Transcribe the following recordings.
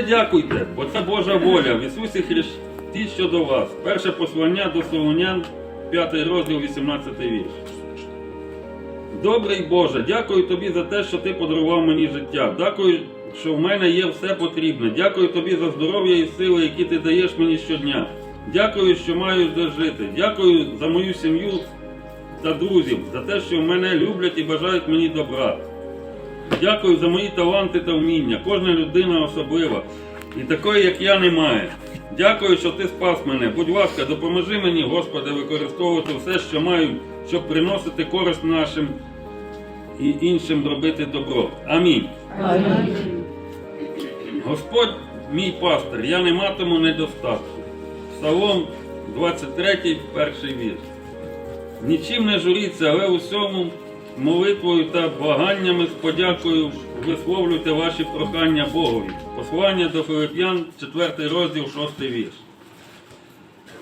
Дякуйте, бо це Божа воля в Ісусі Христі щодо вас. Перше послання до Солонян, 5 розділ, 18 вірш. Добрий Боже, дякую тобі за те, що ти подарував мені життя. Дякую, що в мене є все потрібне. Дякую тобі за здоров'я і сили, які ти даєш мені щодня. Дякую, що маю де жити. Дякую за мою сім'ю та друзів, за те, що мене люблять і бажають мені добра. Дякую за мої таланти та вміння. Кожна людина особлива. І такої, як я, немає. Дякую, що ти спас мене. Будь ласка, допоможи мені, Господи, використовувати все, що маю, щоб приносити користь нашим і іншим робити добро. Амінь. Господь мій пастир, я не матиму недостатку. Псалом 23, перший вірш. Нічим не журіться, але усьому молитвою та благаннями з подякою висловлюйте ваші прохання Богові. Послання до Филип'ян, 4 розділ, 6 вірш.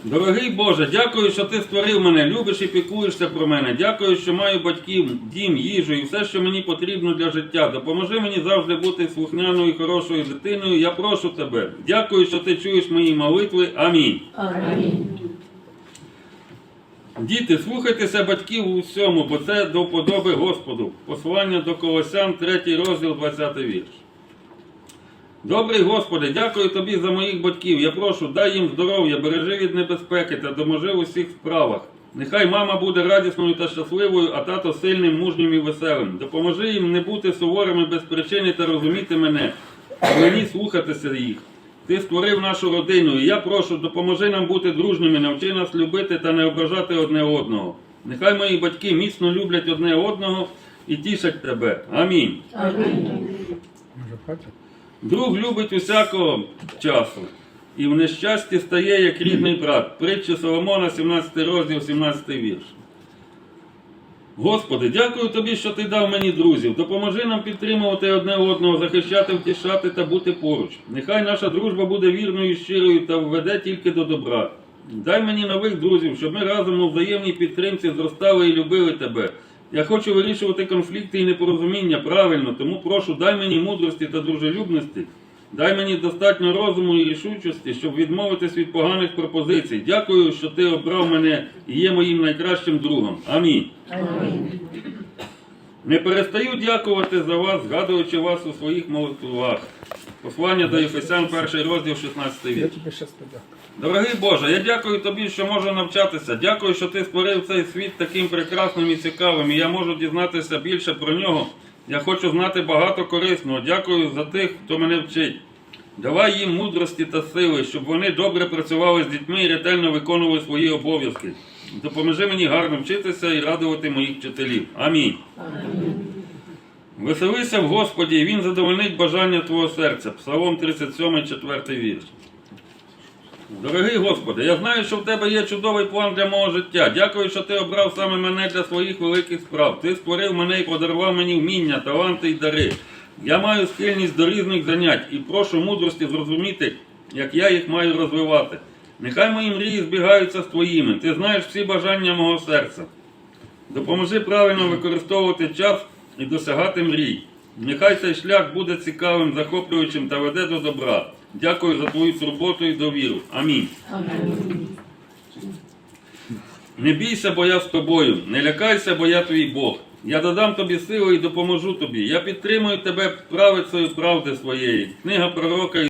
Дорогий Боже, дякую, що ти створив мене, любиш і піклуєшся про мене. Дякую, що маю батьків, дім, їжу і все, що мені потрібно для життя. Допоможи мені завжди бути слухняною і хорошою дитиною. Я прошу тебе. Дякую, що ти чуєш мої молитви. Амінь. Амінь. Діти, слухайтеся батьків у всьому, бо це до вподоби Господу. Послання до Колосян, 3 розділ, 20 вірш. Добрий Господи, дякую тобі за моїх батьків. Я прошу, дай їм здоров'я, бережи від небезпеки та доможи у всіх справах. Нехай мама буде радісною та щасливою, а тато сильним, мужнім і веселим. Допоможи їм не бути суворими без причини та розуміти мене, а мені слухатися їх. Ти створив нашу родину, і я прошу, допоможи нам бути дружніми, навчи нас любити та не ображати одне одного. Нехай мої батьки міцно люблять одне одного і тішать тебе. Амінь. Амінь. Друг любить усякого часу, і в нещасті стає як рідний брат. Притча Соломона, 17 розділ, 17 вірш. Господи, дякую тобі, що ти дав мені друзів. Допоможи нам підтримувати одне одного, захищати, втішати та бути поруч. Нехай наша дружба буде вірною і щирою та введе тільки до добра. Дай мені нових друзів, щоб ми разом у взаємній підтримці зростали і любили тебе. Я хочу вирішувати конфлікти і непорозуміння правильно, тому прошу, дай мені мудрості та дружелюбності. Дай мені достатньо розуму і рішучості, щоб відмовитись від поганих пропозицій. Дякую, що ти обрав мене і є моїм найкращим другом. Амінь. Амінь. Не перестаю дякувати за вас, згадуючи вас у своїх молитвах. Послання до Єфесян, перший розділ, 16 Я вірш. тобі щас подякую. Дорогий Боже, я дякую тобі, що можу навчатися. Дякую, що ти створив цей світ таким прекрасним і цікавим, і я можу дізнатися більше про нього. Я хочу знати багато корисного. Дякую за тих, хто мене вчить. Давай їм мудрості та сили, щоб вони добре працювали з дітьми і ретельно виконували свої обов'язки. Допоможи мені гарно вчитися і радувати моїх вчителів. Амінь. Амінь. Веселися в Господі, і Він задовольнить бажання твого серця. Псалом 37, 4 вірш. Дорогий Господи, я знаю, що в тебе є чудовий план для мого життя. Дякую, що ти обрав саме мене для своїх великих справ. Ти створив мене і подарував мені вміння, таланти і дари. Я маю схильність до різних занять і прошу мудрості зрозуміти, як я їх маю розвивати. Нехай мої мрії збігаються з твоїми. Ти знаєш всі бажання мого серця. Допоможи правильно використовувати час і досягати мрій. Нехай цей шлях буде цікавим, захоплюючим та веде до добра. Дякую за твою турботу і довіру. Амінь. Амінь. Не бійся, бо я з тобою. Не лякайся, бо я твій Бог. Я додам тобі силу і допоможу тобі. Я підтримую тебе правицею правди своєї. Книга пророка